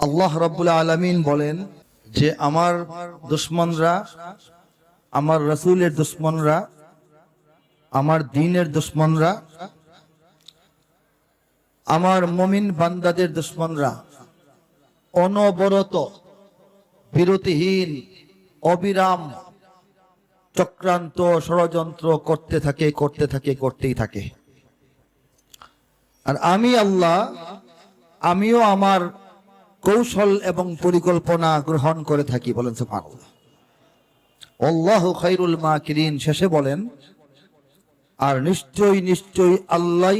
আল্লাহ রব্বুল আলমিন বলেন যে আমার দুশ্মনরা, আমার রসুলের দুশ্মনরা, আমার দিনের দুশ্মনরা, আমার মমিন বান্দাদের দুশ্মনরা অনবরত বিরতিহীন, অবিরাম চক্রান্ত ষড়যন্ত্র করতে থাকে করতে থাকে, করতেই থাকে। আর আমি আল্লাহ, আমিও আমার কৌশল এবং পরিকল্পনা গ্রহণ করে থাকি বলেন আল্লাহ খাইরুল মাকিরিন শেষে বলেন, আর নিশ্চয়ই নিশ্চয়ই আল্লাহ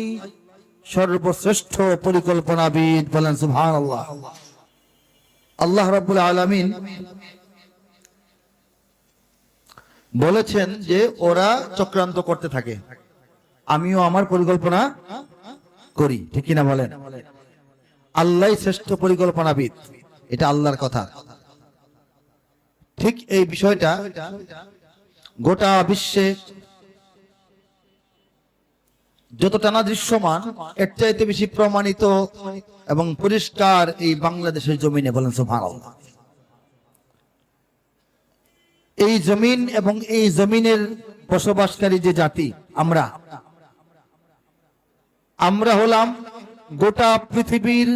সর্বশ্রেষ্ঠ পরিকল্পনাবিদ বলেন সুবহানাল্লাহ। আল্লাহ রাব্বুল আলামিন বলেছেন যে ওরা চক্রান্ত করতে থাকে। আমিও আমার পরিকল্পনা করি, ঠিক কিনা বলেন? আল্লাহ শ্রেষ্ঠ পরিকল্পনাবিদ। এটা আল্লাহর কথা। ঠিক এই বিষয়টা গোটা বিশ্বে যতটা না দৃশ্যমান, এর চাইতে বেশি প্রমাণিত এবং পরিষ্কার এই বাংলাদেশের জমিনে বলেন সুবহানাল্লাহ। এই জমিন এবং এই জমিনের বসবাসকারী যে জাতি, আমরা আমরা হলাম গোটা পৃথিবীর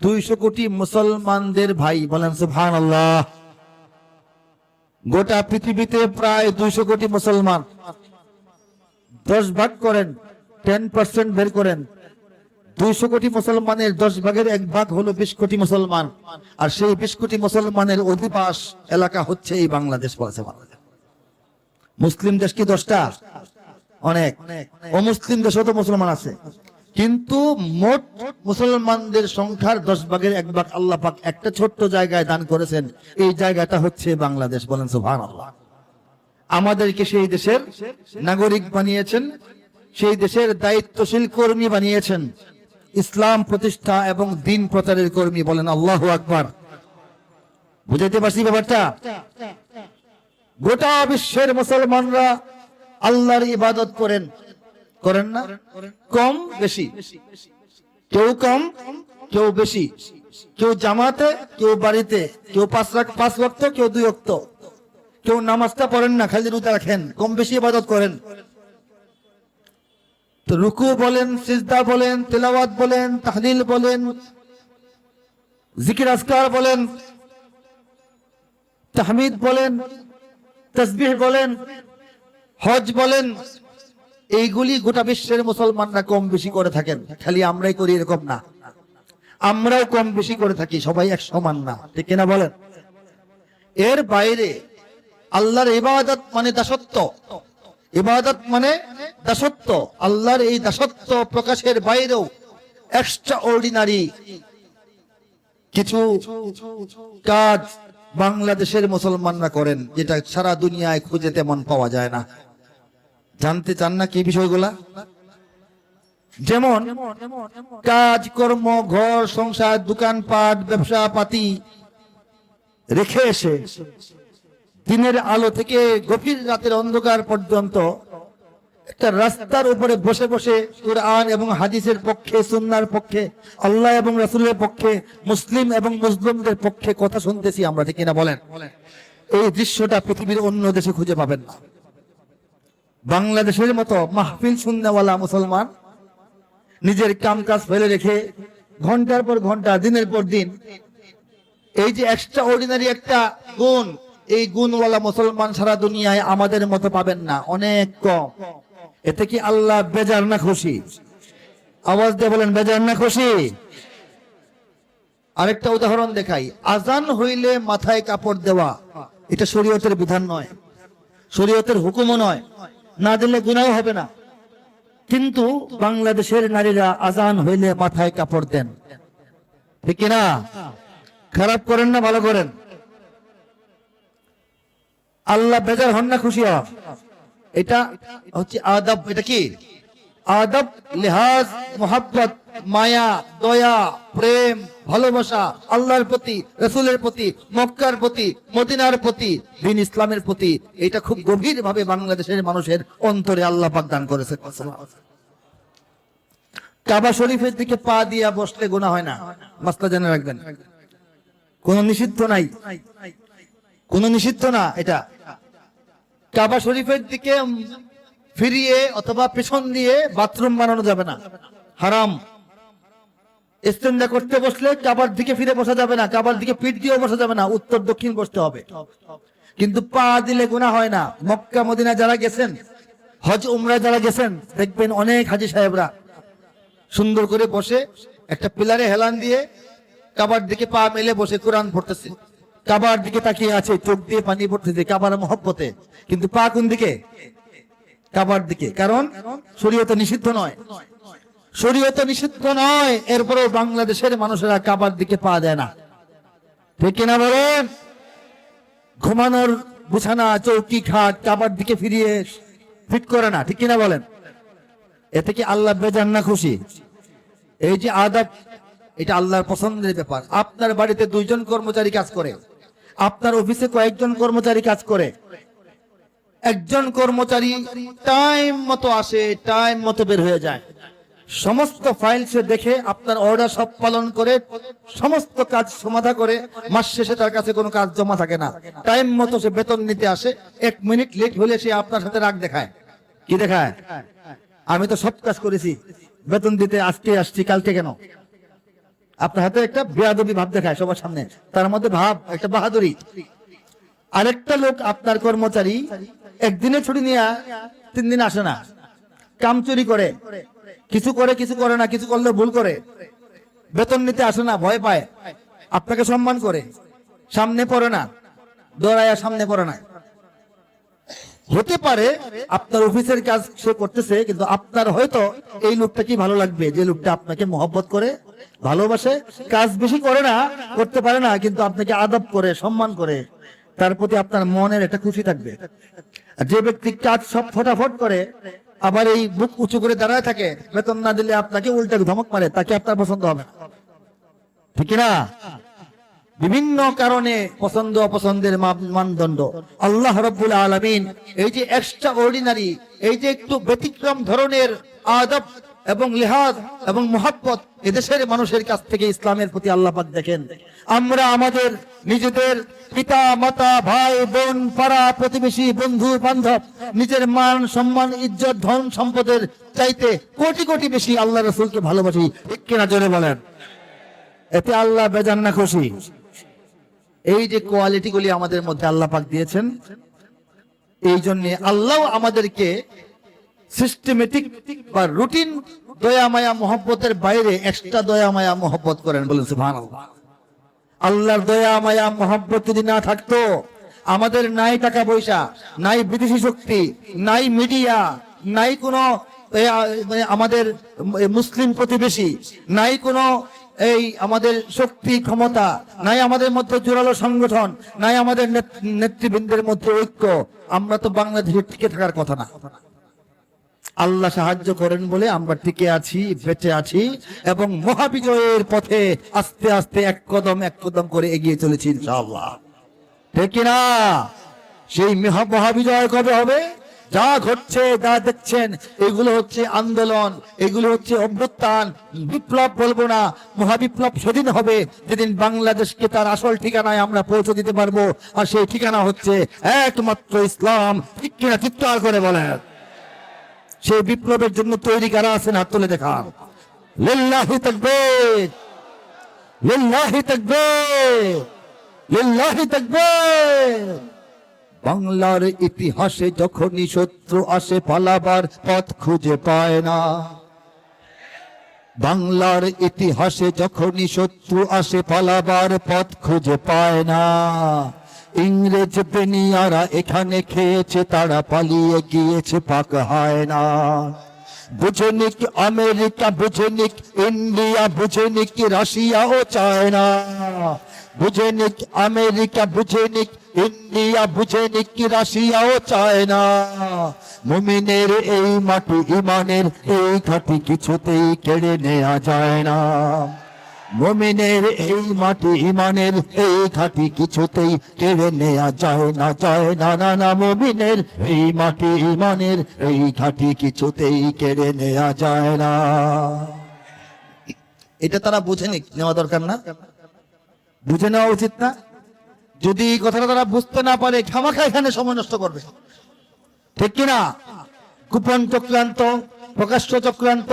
দুইশো কোটি মুসলমানদের ভাই বলেন সুবহান আল্লাহ গোটা পৃথিবীতে প্রায় দুইশো কোটি মুসলমান। দশ ভাগ করেন, টেন পার্সেন্ট বের করেন। দুইশো কোটি মুসলমানের দশ ভাগের এক ভাগ হলো বিশ কোটি মুসলমান। আর সেই বিশ কোটি মুসলমানের অধিবাস এলাকা হচ্ছে এই বাংলাদেশ, বলেছে মুসলিম দেশ কি দশটা? অনেক। অমুসলিম দেশও তো মুসলমান আছে। কিন্তু মোট মুসলমানদের সংখ্যার দশ ভাগের এক ভাগ আল্লাহ পাক একটা ছোট্ট জায়গায় দান করেছেন। এই জায়গাটা হচ্ছে বাংলাদেশ, বলেন সুহান আল্লাহ আমাদেরকে সেই দেশের নাগরিক বানিয়েছেন, সেই দেশের দায়িত্বশীল কর্মী বানিয়েছেন। ইসলাম প্রতিষ্ঠা এবং দিন প্রচারের কর্মী বলেন আল্লাহ আকবার। বুঝাইতে পারছি ব্যাপারটা? গোটা বিশ্বের মুসলমানরা আল্লাহর ইবাদত করেন। করেন না? কম বেশি। কেউ কম, কেউ বেশি। কেউ জামাতে, কেউ বাড়িতে, কেউ পাঁচ লাখ পাঁচ ভক্ত কেউ দুই ভক্ত কেউ নামাজটা পড়েন না, খালি রুতা রাখেন, কম বেশি ইবাদত করেন। তো রুকু বলেন, সিজদা বলেন, তেলাওয়াত বলেন, তাহলিল বলেন, জিকির আসকার বলেন, তাহমিদ বলেন, তসবিহ বলেন, হজ বলেন এইগুলি গোটা বিশ্বের মুসলমানরা কম বেশি করে থাকেন। খালি আমরাই করি এরকম না। আমরাও কম বেশি করে থাকি, সবাই এক সমান না। ঠিক কিনা বলেন? এর বাইরে আল্লাহর ইবাদত মানে দাসত্ব। ইবাদত মানে দাসত্ব। আল্লাহর এই দাসত্ব প্রকাশের বাইরেও এক্সট্রা অর্ডিনারি কিছু কাজ বাংলাদেশের মুসলমানরা করেন, যেটা সারা দুনিয়ায় খুঁজে তেমন পাওয়া যায় না। জানতে চান না কি বিষয়গুলা? যেমন, কাজ, কর্ম, ঘর, সংসার, দোকানপাট ব্যবসা পাতি রেখে এসে দিনের আলো থেকে গভীর রাতের অন্ধকার পর্যন্ত একটা রাস্তার উপরে বসে বসে কোরআন এবং হাদিসের পক্ষে, সুন্নার পক্ষে, আল্লাহ এবং রাসুলের পক্ষে, মুসলিম এবং মুসলিমদের পক্ষে কথা শুনতেছি আমরা, ঠিক কিনা বলেন? এই দৃশ্যটা পৃথিবীর অন্য দেশে খুঁজে পাবেন না। বাংলাদেশের মতো মাহফিল শুননেওয়ালা মুসলমান নিজের কাম কাজ ফেলে রেখে ঘণ্টার পর ঘণ্টা, দিনের পর দিন, এই যে এক্সট্রা অর্ডিনারি একটা গুণ, এই গুণওয়ালা মুসলমান সারা দুনিয়ায় আমাদের মতো পাবেন না, অনেক কম। এতে কি আল্লাহ বেজার না খুশি? আওয়াজ দিয়ে বলেন, বেজার না খুশি? আরেকটা উদাহরণ দেখাই, আজান হইলে মাথায় কাপড় দেওয়া, এটা শরীয়তের বিধান নয়, শরীয়তের হুকুমও নয়। না দিলে গুনাও হবে না। কিন্তু বাংলাদেশের নারীরা আজান হইলে মাথায় কাপড় দেন। ঠিক না খারাপ করেন না ভালো করেন? আল্লাহ বেজার হন না খুশি হন এটা হচ্ছে আদব, এটা কি? আদব লেহাজ, মোহাব্বত মায়া, দয়া, প্রেম, ভালোবাসা, আল্লাহর প্রতি, রসুলের প্রতি, মক্কার প্রতি, মদিনার প্রতি, দিন ইসলামের প্রতি, এটা খুব গভীর ভাবে বাংলাদেশের মানুষের অন্তরে আল্লাহ পাক দান করেছে কাবা শরীফের দিকে পা দিয়া বসলে গোনা হয় না। মাস্তা জেনে রাখবেন। কোন নিষিদ্ধ নাই। কোন নিষিদ্ধ না এটা। কাবা শরীফের দিকে ফিরিয়ে অথবা পেছন দিয়ে বাথরুম বানানো যাবে না। হারাম। ইস্তেঞ্জা করতে বসলে কাবার দিকে ফিরে বসা যাবে না, কাবার দিকে পিঠ দিয়েও বসা যাবে না, উত্তর দক্ষিণ বসতে হবে। কিন্তু পা দিলে গুণা হয় না। মক্কা মদিনা যারা গেছেন, হজ, উমরা যারা গেছেন, দেখবেন অনেক হাজি সাহেবরা সুন্দর করে বসে একটা পিলারে হেলান দিয়ে কাবার দিকে পা মেলে বসে কোরআন পড়তেছে। কাবার দিকে তাকিয়ে আছে, চোখ দিয়ে পানি পড়তেছে, কাবার মহব্বতে। কিন্তু পা কোন দিকে? কাবার দিকে। কারণ শরীয়ত নিষিদ্ধ নয়। শরীয়ত নিষিদ্ধ নয়, এরপরেও বাংলাদেশের মানুষেরা কাবার দিকে পা দেয় না। ঠিক কিনা বলেন? ঘুমানোর বিছানা, চৌকি, খাট কাবার দিকে ফিরিয়ে ফিট করে না, ঠিক কিনা বলেন? এতে কি আল্লাহ বেজান না খুশি? এই যে আদাব, এটা আল্লাহর পছন্দের ব্যাপার। আপনার বাড়িতে দুইজন কর্মচারী কাজ করে, আপনার অফিসে কয়েকজন কর্মচারী কাজ করে। একজন কর্মচারী টাইম মতো আসে টাইম মতো বের হয়ে যায়। সমস্ত ফাইল সে দেখে, আপনার অর্ডার সব পালন করে, সমস্ত কাজ সমাধা করে, মাস শেষে তার কাছে কোনো কাজ জমা থাকে না। টাইম মতো সে বেতন নিতে আসে, এক মিনিট লেট হলে সে আপনার সাথে রাগ দেখায়। কি দেখায়? আমি তো সব কাজ করেছি। বেতন দিতে আজকে আসছি, কালকে কেন? আপনার হাতে একটা বেয়াদবি ভাব দেখায় সবার সামনে। তার মধ্যে ভাব, একটা বাহাদুরি। আরেকটা লোক আপনার কর্মচারী, একদিনে ছুটি নিয়ে তিন দিন আসে না। কাম চুরি করে। কিছু করে কিছু করে না, কিছু করলে ভুল করে। বেতন নিতে আসে না, ভয় পায়। আপনাকে সম্মান করে। সামনে পড়ে না, দৌড়াইয়া সামনে পড়ে না। হতে পারে আপনার অফিসের কাজ সে করতেছে, কিন্তু আপনার হয়তো এই লোকটা কি ভালো লাগবে? যে লোকটা আপনাকে মহব্বত করে, ভালোবাসে, কাজ বেশি করে না, করতে পারে না, কিন্তু আপনাকে আদব করে, সম্মান করে, তার প্রতি আপনার মনের একটা খুশি থাকবে। যে ব্যক্তি কাজ সব ফটাফট করে আবার এই বুক উঁচু করে দাঁড়ায় থাকে, বেতন না দিলে আপনাকে উল্টে ধমক মারে তাকে আপনার পছন্দ হবে? ঠিক না বিভিন্ন কারণে পছন্দ, অপছন্দের মানদণ্ড। আল্লাহ রব্বুল আলমিন এই যে এক্সট্রা অর্ডিনারি এই যে একটু ব্যতিক্রম ধরনের আদব এবং লিহাজ এবং মোহাব্বত এদেশের মানুষের কাছ থেকে ইসলামের প্রতি আল্লাপাক দেখেন। আমরা আমাদের নিজেদের পিতা, মাতা, ভাই, বোন, পাড়া, প্রতিবেশী, বন্ধু, বান্ধব, নিজের মান, সম্মান, ইজ্জত, ধন সম্পদের চাইতে কোটি কোটি বেশি আল্লাহ রসুলকে ভালোবাসি। কিনা জোরে বলেন? এতে আল্লাহ বেজান না খুশি। এই যে কোয়ালিটি গুলি আমাদের মধ্যে আল্লাহ পাক দিয়েছেন, এই জন্য আল্লাহ আমাদেরকে সিস্টেমেটিক বা রুটিন দয়া মায়া মহব্বতের বাইরে এক্সট্রা দয়া মায়া মহব্বত করেন বলেন সুবহান আল্লাহর দয়া মায়া মহব্বত যদি না থাকতো, আমাদের নাই টাকা পয়সা, নাই বিদেশি শক্তি, নাই মিডিয়া নাই কোনো মানে আমাদের মুসলিম প্রতিবেশী, নাই কোনো এই আমাদের শক্তি ক্ষমতা, নাই আমাদের মধ্যে জোরালো সংগঠন, নাই আমাদের নেত- নেতৃবৃন্দের মধ্যে ঐক্য, আমরা তো বাংলাদেশে টিকে থাকার কথা না। আল্লাহ সাহায্য করেন বলে আমরা টিকে আছি, বেঁচে আছি এবং মহাবিজয়ের পথে আস্তে আস্তে এক কদম এক কদম করে এগিয়ে চলেছি ইনশাআল্লাহ। ঠিক না? সেই মহা- মহাবিজয় কবে হবে? যা ঘটছে, যা দেখছেন, এগুলো হচ্ছে আন্দোলন, এগুলো হচ্ছে অভ্যুত্থান। বিপ্লব বলব না, মহাবিপ্লব সেদিন হবে, যেদিন বাংলাদেশকে তার আসল ঠিকানায় আমরা পৌঁছে দিতে পারব। আর সেই ঠিকানা হচ্ছে একমাত্র ইসলাম। ঠিক কিনা চিৎকার করে বলেন। সেই বিপ্লবের জন্য তৈরি কারা আছেন? হাত তুলে দেখান। লিল্লাহি তাকবীর। লিল্লাহি তাকবীর। লিল্লাহি তাকবীর। বাংলার ইতিহাসে যখনই শত্রু আসে, পালাবার পথ খুঁজে পায় না। বাংলার ইতিহাসে যখনই শত্রু আসে, পালাবার পথ খুঁজে পায় না। ইংরেজ বেনিয়ারা এখানে খেয়েছে, তারা পালিয়ে গিয়েছে পাক হয় না বুঝেনিক আমেরিকা, বুঝেনিক ইন্ডিয়া, বুঝেনিক রাশিয়া ও চায়না। বুঝেনিক আমেরিকা, বুঝেনিক ইন্ডিয়া, বুঝেনিক রাশিয়া ও চায়না। মুমিনের এই মাটি, ইমানের এই ঘাটি কিছুতেই কেড়ে নেওয়া যায় না। মমিনের এই মাটি ইমানের এই ঘাটি কিছুতেই কেড়ে নেওয়া যায় না যায় না না না মমিনের এই মাটি ইমানের এই ঘাটি কিছুতেই কেড়ে নেওয়া যায় না। এটা তারা বুঝেনি নেওয়া দরকার না? বুঝে নেওয়া উচিত না? যদি এই কথাটা তারা বুঝতে না পারে খামাখা এখানে সময় নষ্ট করবে। ঠিক কিনা? কুপন চক্রান্ত প্রকাশ্য চক্রান্ত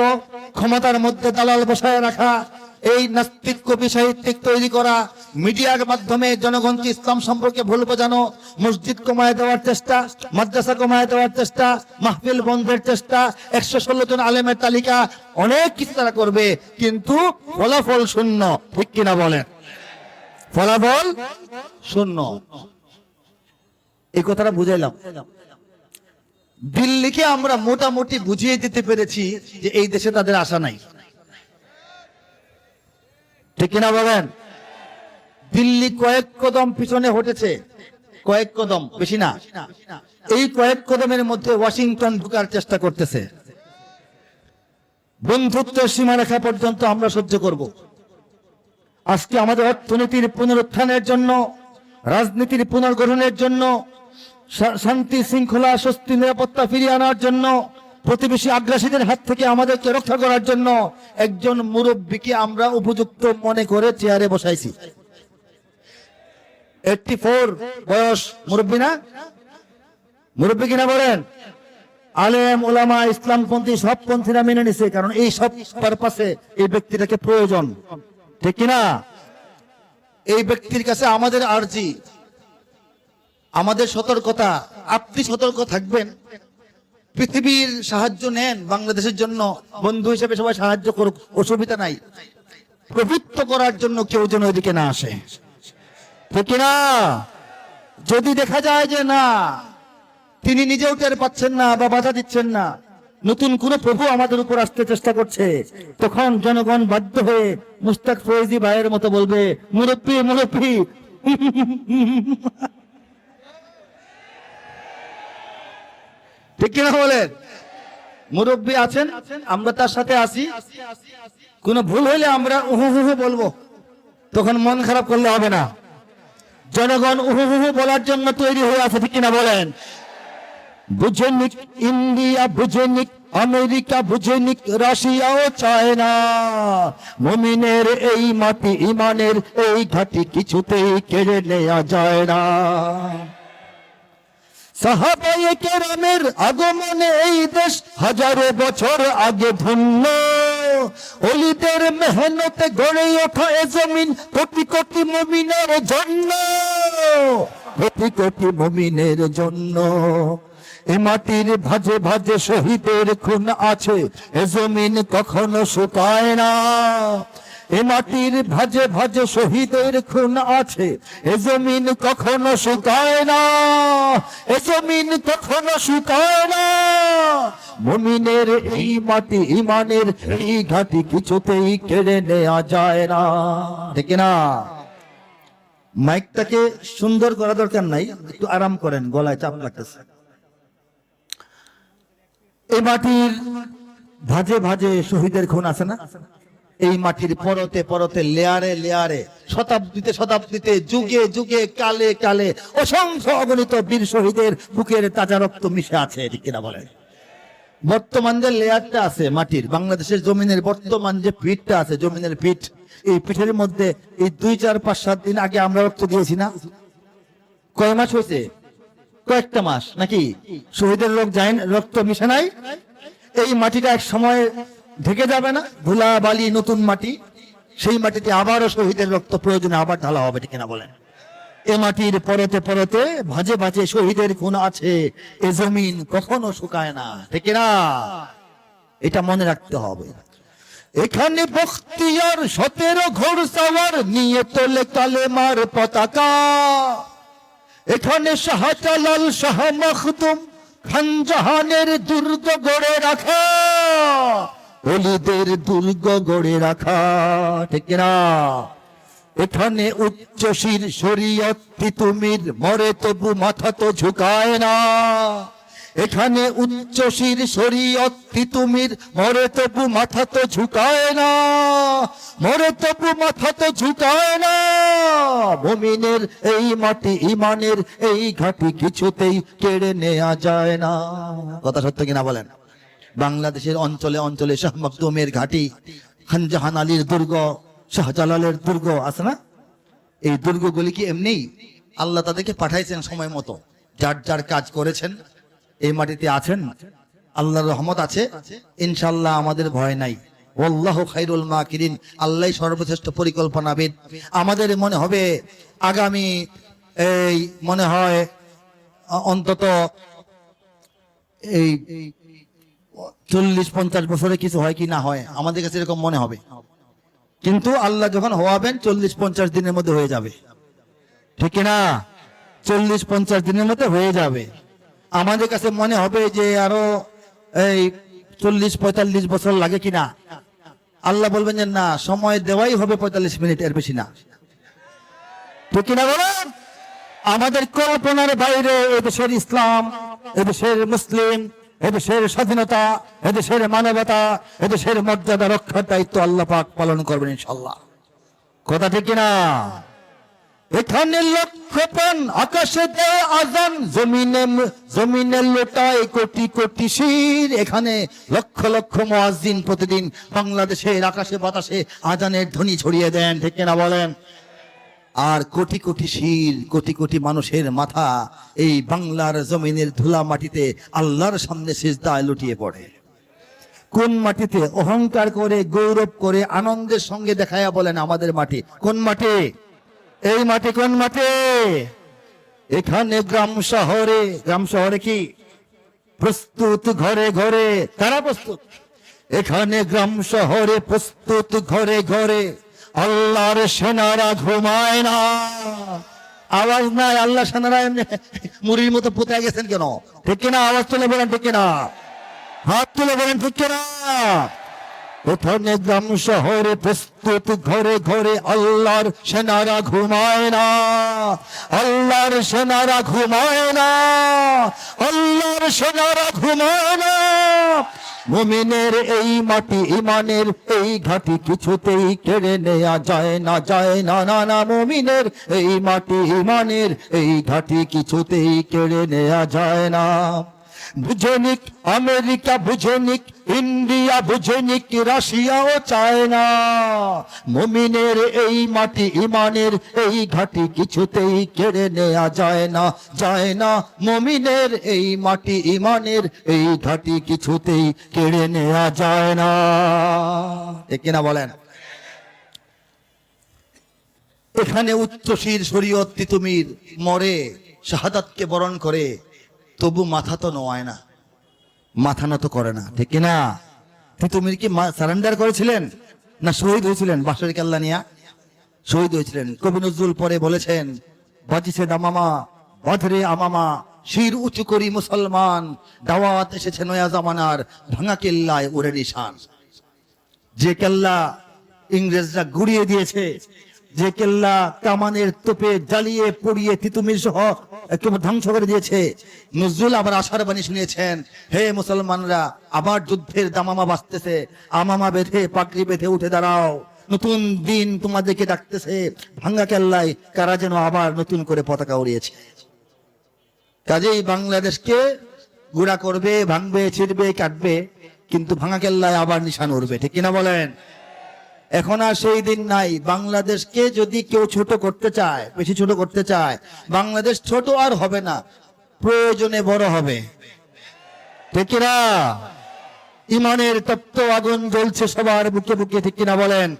ক্ষমতার মধ্যে দালাল বসায় রাখা এই নাস্তিক কবি সাহিত্যিক তৈরি করা মিডিয়ার মাধ্যমে জনগণকে ইসলাম সম্পর্কে ভুল বোঝানো, মসজিদ কমায় দেওয়ার চেষ্টা, মাদ্রাসা কমায় দেওয়ার চেষ্টা, মাহফিল বন্ধের চেষ্টা, একশো ষোলো জন আলেমের তালিকা অনেক কিছু তারা করবে, কিন্তু ফলাফল শূন্য, ঠিক কিনা বলেন? ফলাফল শূন্য। এই কথাটা বুঝাইলাম। দিল্লিকে আমরা মোটামুটি বুঝিয়ে দিতে পেরেছি যে এই দেশে তাদের আশা নাই। ঠিক কিনা বলেন? দিল্লি কয়েক কদম পিছনে হটেছে। কয়েক কদম, বেশি না। এই কয়েক কদমের মধ্যে ওয়াশিংটন ঢুকার চেষ্টা করতেছে। বন্ধুত্ব সীমারেখা পর্যন্ত আমরা সহ্য করব। আজকে আমাদের অর্থনীতির পুনরুত্থানের জন্য, রাজনীতির পুনর্গঠনের জন্য শান্তি, শৃঙ্খলা, স্বস্তি, নিরাপত্তা ফিরিয়ে আনার জন্য প্রতিবেশী আগ্রাসীদের হাত থেকে আমাদেরকে রক্ষা করার জন্য একজন মুরব্বীকে আমরা উপযুক্ত মনে করে চেয়ারে বসাইছি। এইটটি ফোর বয়স মুরব্বী না? মুরব্বী কিনা বলেন? আলেম ওলামা ইসলামপন্থী সব পন্থীরা মেনে নিছে, কারণ এই সব পারপাসে এই ব্যক্তিটাকে প্রয়োজন। ঠিক কিনা? এই ব্যক্তির কাছে আমাদের আর্জি, আমাদের সতর্কতা, আপনি সতর্ক থাকবেন। পৃথিবীর সাহায্য নেন বাংলাদেশের জন্য। বন্ধু হিসেবে সবাই সাহায্য করুক, অসুবিধা নাই। প্রবৃত্ত করার জন্য কেউ যেন এদিকে না আসে। ঠিক কিনা? যদি দেখা যায় যে না, তিনি নিজেও টের পাচ্ছেন না বা বাধা দিচ্ছেন না, নতুন কোন প্রভু আমাদের উপর আসতে চেষ্টা করছে, তখন জনগণ বাধ্য হয়ে মুস্তাক ফৈজি ভাইয়ের মতো বলবে, মুরব্বী মুরব্বী। ঠিক কিনা বলেন? মুরব্বী আছেন, আমরা তার সাথে আসি কোন ভুল হইলে আমরা উহু হুহু বলব। তখন মন খারাপ করলে হবে না। জনগণ উহু হুহু বলার জন্য তৈরি হয়ে আছে, ঠিক কিনা বলেন? বুঝেনিক ইন্ডিয়া বুঝেনিক আমেরিকা বুঝেনিক রাশিয়াও চায় না। মুমিনের এই মাটি, ইমানের এই ঘাটি কিছুতেই কেড়ে নেওয়া যায় না। সাহাবায়ে কেরামের আগমনে এই দেশ হাজারো বছর আগে ধন্য। অলিদের মেহনতে গড়ে ওঠা এ জমিন কোটি কোটি মুমিনের জন্য। কোটি কোটি মুমিনের জন্য। এ মাটির ভাজে ভাজে শহীদের খুন আছে, এ জমিন কখনো শুকায় না। এ মাটির ভাজে ভাজে শহীদের খুন আছে। এ জমিন কখনো শুকায় না। এ জমিন কখনো শুকায় না। মুমিনের এই মাটি ইমানের এই ঘাটি কিছুতেই কেড়ে নেওয়া যায় না। ঠিক না মাইকটাকে সুন্দর করা দরকার নাই, একটু আরাম করেন, গলায় চাপ লাগতেছে। এই মাটির ভাজে ভাজে শহীদের খুন আছে না? এই মাটির পরতে পরতে লেয়ারে লেয়ারে, শতাব্দীতে শতাব্দীতে, যুগে যুগে, কালে কালে অসংখ্য অগণিত বীর শহীদের বুকের তাজা রক্ত মিশে আছে কিনা বলেন? বর্তমান যে লেয়ারটা আছে মাটির, বাংলাদেশের জমিনের বর্তমান যে পিঠটা আছে, জমিনের পিঠ, এই পিঠের মধ্যে এই দুই, চার, পাঁচ, সাত দিন আগে আমরা রক্ত দিয়েছি না? কয় মাস হয়েছে? কয়েকটা মাস, নাকি? শহীদের লোক যায়, রক্ত মিশে নাই? এই মাটিটা এক সময় ঢেকে যাবে না। ধুলা বালি নতুন মাটি, সেই মাটিতে আবারও শহীদের রক্ত প্রয়োজনে আবার ঢালা হবে, ঠিক না বলেন? এ মাটির পরতে পরতে ভাজে ভাজে শহীদের খুন আছে, এ জমিন কখনো শুকায় না, ঠিক না এটা মনে রাখতে হবে। এখানে বখতিয়ার সতেরো ঘোর সাওয়ার নিয়ে তোলে কালেমার পতাকা। এখানে শাহজালাল শাহ মখদুম খান জাহানের দুর্গ গড়ে রাখা। অলিদের দুর্গ গড়ে রাখা, ঠিক না এখানে উচ্চ শির শরীয়ত তিতুমির মরে তবু মাথা তো ঝুকায় না। এখানে উচ্চ শির শরীয়ত মরে তবু মাথা তো ঝুকায় না। মরে তবু মাথা তো ঝুকায় না। মুমিনের এই মাটি ইমানের এই ঘাটি কিছুতেই কেড়ে নেওয়া যায় না। কথা সত্য কিনা বলেন? বাংলাদেশের অঞ্চলে অঞ্চলে শাহ মখদুমের ঘাটি, খানজাহান আলীর দুর্গ, শাহজালালের দুর্গ আছে না? এই দুর্গগুলি কি এমনি? আল্লাহ তাদেরকে পাঠাইছেন সময় মতো। যার যার কাজ করেছেন, এই মাটিতে আছেন, আল্লাহর রহমত আছে ইনশাল্লাহ আমাদের ভয় নাই। ওল্লাহ খাইরুল মাকিরিন আল্লাহ সর্বশ্রেষ্ঠ পরিকল্পনাবিদ। আমাদের মনে হবে, আগামী এই মনে হয় অন্তত এই চল্লিশ পঞ্চাশ বছরে কিছু হয় কি না হয়, আমাদের কাছে এরকম মনে হবে। কিন্তু আল্লাহ যখন হওয়াবেন চল্লিশ পঞ্চাশ দিনের মধ্যে হয়ে যাবে। ঠিক না চল্লিশ পঞ্চাশ দিনের মধ্যে হয়ে যাবে। আমাদের কাছে মনে হবে যে আরও এই চল্লিশ পঁয়তাল্লিশ বছর লাগে কিনা আল্লাহ বলবেন যে, না, সময় দেওয়াই হবে পঁয়তাল্লিশ মিনিট, এর বেশি না। ঠিক কিনা বলেন? আমাদের কল্পনার বাইরে এদেশের ইসলাম, এদেশের মুসলিম এদেশের স্বাধীনতা, এদেশের মানবতা, এদেশের মর্যাদা রক্ষার দায়িত্ব আল্লাহ পাক পালন করবেন ইনশাল্লাহ কথা ঠিক কিনা? এখানে লক্ষ্যপণ, আকাশে দেয় আজান, জমিনে জমিনে লোটায় কোটি কোটি শির। এখানে লক্ষ লক্ষ মুয়াজ্জিন প্রতিদিন বাংলাদেশের আকাশে বাতাসে আজানের ধ্বনি ছড়িয়ে দেন, ঠিক কিনা বলেন? আর কোটি কোটি শির কোটি কোটি মানুষের মাথা এই বাংলার জমিনের ধুলা মাটিতে আল্লাহর সামনে সিজদায় লুটিয়ে পড়ে। কোন মাটিতে অহংকার করে, গৌরব করে, আনন্দের সঙ্গে দেখায়া বলেন আমাদের মাটি? কোন মাটি? এই মাটি কোন মাটি? এখানে গ্রাম শহরে গ্রাম শহরে কি? প্রস্তুত ঘরে ঘরে। তারা প্রস্তুত? এখানে গ্রাম শহরে প্রস্তুত ঘরে ঘরে। আল্লাহর সেনারা ঘুমায় না। আওয়াজ নাই আল্লাহ সেনারা এমনি মুড়ির মতো পুঁতে গেছেন কেন? ঠিক কিনা? আওয়াজ তুলে বলেন, ঠিক কিনা? হাত তুলে বলেন, ঠিক কিনা? এখানে গ্রাম শহরে প্রস্তুত, ঘরে ঘরে আল্লাহর সেনারা ঘুমায় না। আল্লাহর সেনারা ঘুমায় না। আল্লাহর সেনারা ঘুমায় না। মুমিনের এই মাটি ইমানের এই ঘাটি কিছুতেই কেড়ে নেওয়া যায় না যায় না না না। মুমিনের এই মাটি ইমানের এই ঘাটি কিছুতেই কেড়ে নেওয়া যায় না। বুঝেনিক আমেরিকা বুঝেনিক ইন্ডিয়া বুঝেনিক রাশিয়াও চায় না মুমিনের এই মাটি, ইমানের এই ঘাটি কিছুতেই কেড়ে নেওয়া যায় না যায় না। মুমিনের এই মাটি, ইমানের এই ঘাটি কিছুতেই কেড়ে নেওয়া যায় না। ঠিক কিনা বলেন? এখানে উচ্চশীর শরীয়ত তিতুমির মরে শাহাদাতকে বরণ করে তবু মাথা তো নোয়ায় না। মাথা নত করে না, ঠিক না তিতুমির কি সারেন্ডার করেছিলেন? না শহীদ হয়েছিলেন? বাসের কেল্লা নিয়া? শহীদ হয়েছিলেন। কবি নজরুল পরে বলেছেন বাজিছে দামামা, বধরে আমামা, শির উঁচু করি মুসলমান, দাওয়াত এসেছে নয়া জামানার ভাঙা কেল্লায় ওরে নিশান। যে কেল্লা ইংরেজরা গুড়িয়ে দিয়েছে, যে কেল্লা কামানের তোপে জ্বালিয়ে পুড়িয়ে তিতুমির সহ একেবারে ধ্বংস করে দিয়েছে। নজরুল আবার আশার বাণী শুনিয়েছেন, হে মুসলমানরা আবার যুদ্ধের দামামা বাঁচতেছে। আমামা বেঁধে পাকড়ি বেঁধে উঠে দাঁড়াও। নতুন দিন তোমাদেরকে ডাকতেছে। ভাঙ্গা কেল্লায় কারা যেন আবার নতুন করে পতাকা উড়িয়েছে। কাজেই বাংলাদেশকে গুড়া করবে, ভাঙবে, ছিড়বে, কাটবে, কিন্তু ভাঙা কেল্লায় আবার নিশান উঠবে ঠিক কিনা বলেন? এখন আর সেই দিন নাই। বাংলাদেশকে যদি কেউ ছোট করতে চায়, বেশি ছোট করতে চায়, বাংলাদেশ ছোট আর হবে না, প্রয়োজনে বড় হবে। ঠিক কিনা? ইমানের তপ্ত আগুন জ্বলছে সবার বুকে বুকে ঠিক কিনা বলেন?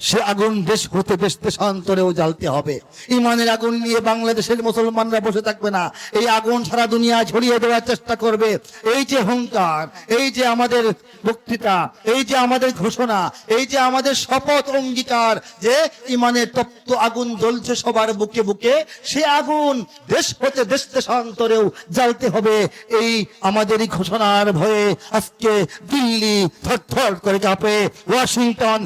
সে আগুন দেশ হতে দেশ দেশান্তরেও জ্বালতে হবে। ইমানের আগুন নিয়ে বাংলাদেশের মুসলমানরা বসে থাকবে না। এই আগুন সারা দুনিয়া ছড়িয়ে দেওয়ার চেষ্টা করবে। এই যে হুঙ্কার, এই যে আমাদের বক্তৃতা, এই যে আমাদের ঘোষণা, এই যে আমাদের শপথ অঙ্গীকার যে ইমানের তপ্ত আগুন জ্বলছে সবার বুকে বুকে, সে আগুন দেশ হতে দেশ দেশান্তরেও জ্বালতে হবে। এই আমাদেরই ঘোষণার ভয়ে আজকে দিল্লি থরথর করে কাঁপে, ওয়াশিংটন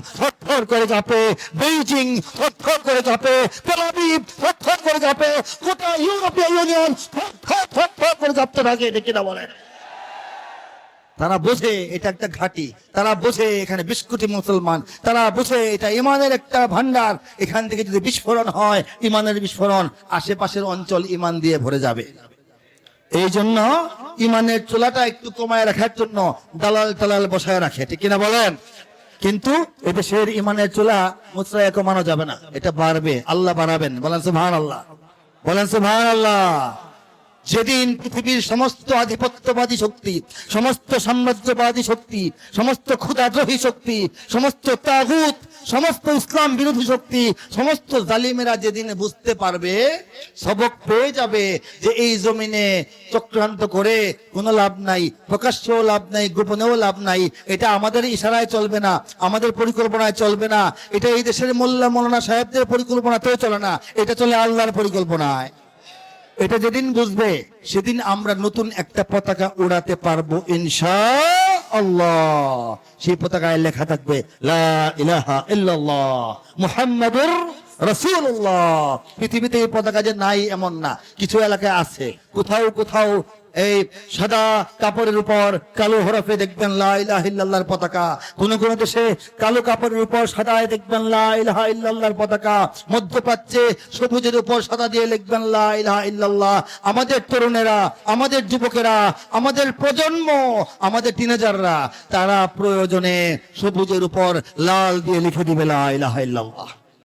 থরথর করে কাঁপে বেইজিং থরথর করে কাঁপে তেলাবিব থরথর করে কাঁপে গোটা ইউরোপীয় ইউনিয়ন থরথর থরথর করে কাঁপতে থাকে, এটা কিনা বলেন তারা বোঝে এটা একটা ঘাটি, তারা বোঝে এখানে বিশ কোটি মুসলমান, তারা বোঝে এটা ইমানের একটা ভান্ডার এখান থেকে যদি বিস্ফোরণ হয়, ইমানের বিস্ফোরণ, আশেপাশের অঞ্চল ইমান দিয়ে ভরে যাবে। এই জন্য ইমানের চোলাটা একটু কমায় রাখার জন্য দালাল টালাল বসায় রাখে, ঠিক কিনা বলেন? কিন্তু এদেশের ইমানের চুলা মুসরায় কমানো যাবে না। এটা বাড়বে। আল্লাহ বাড়াবেন বলেন সুহান আল্লাহ বলেন সুহান আল্লাহ যেদিন পৃথিবীর সমস্ত আধিপত্যবাদী শক্তি, সমস্ত সাম্রাজ্যবাদী শক্তি, সমস্ত ক্ষুদাদ্রোহী শক্তি, সমস্ত তাগুত সমস্ত ইসলাম বিরোধী শক্তি, সমস্ত জালিমেরা যেদিন বুঝতে পারবে, সবক পেয়ে যাবে যে এই জমিনে চক্রান্ত করে কোনো লাভ নাই, প্রকাশ্যেও লাভ নাই, গোপনেও লাভ নাই। এটা আমাদের ইশারায় চলবে না, আমাদের পরিকল্পনায় চলবে না। এটা এই দেশের মোল্লা মৌলানা সাহেবদের পরিকল্পনাতেও চলে না, এটা চলে আল্লাহর পরিকল্পনায়। এটা যেদিন বুঝবে, সেদিন আমরা নতুন একটা পতাকা উড়াতে পারব, ইনশা আল্লাহ। সেই পতাকায় লেখা থাকবে, লা ইলাহা ইল্লাল্লাহ রাসূলুল্লাহ। পৃথিবীতে এই পতাকা যে নাই এমন না। কিছু এলাকায় আছে। কোথাও কোথাও এই সাদা কাপড়ের উপর কালো হরফে দেখবেন লা ইলাহা পতাকা। কোন কোন দেশে কালো কাপড়ের উপর সাদায় দেখবেন লা ইলাহা ইল্লাল্লাহর পতাকা। মধ্যপ্রাচ্যে সবুজের উপর সাদা দিয়ে লিখবেন লা ইলাহা ইল্লাল্লাহ। আমাদের তরুণেরা, আমাদের যুবকেরা, আমাদের প্রজন্ম, আমাদের টিনেজাররা তারা প্রয়োজনে সবুজের উপর লাল দিয়ে লিখে দিবে লা ইলাহা ইল্লাল্লাহ।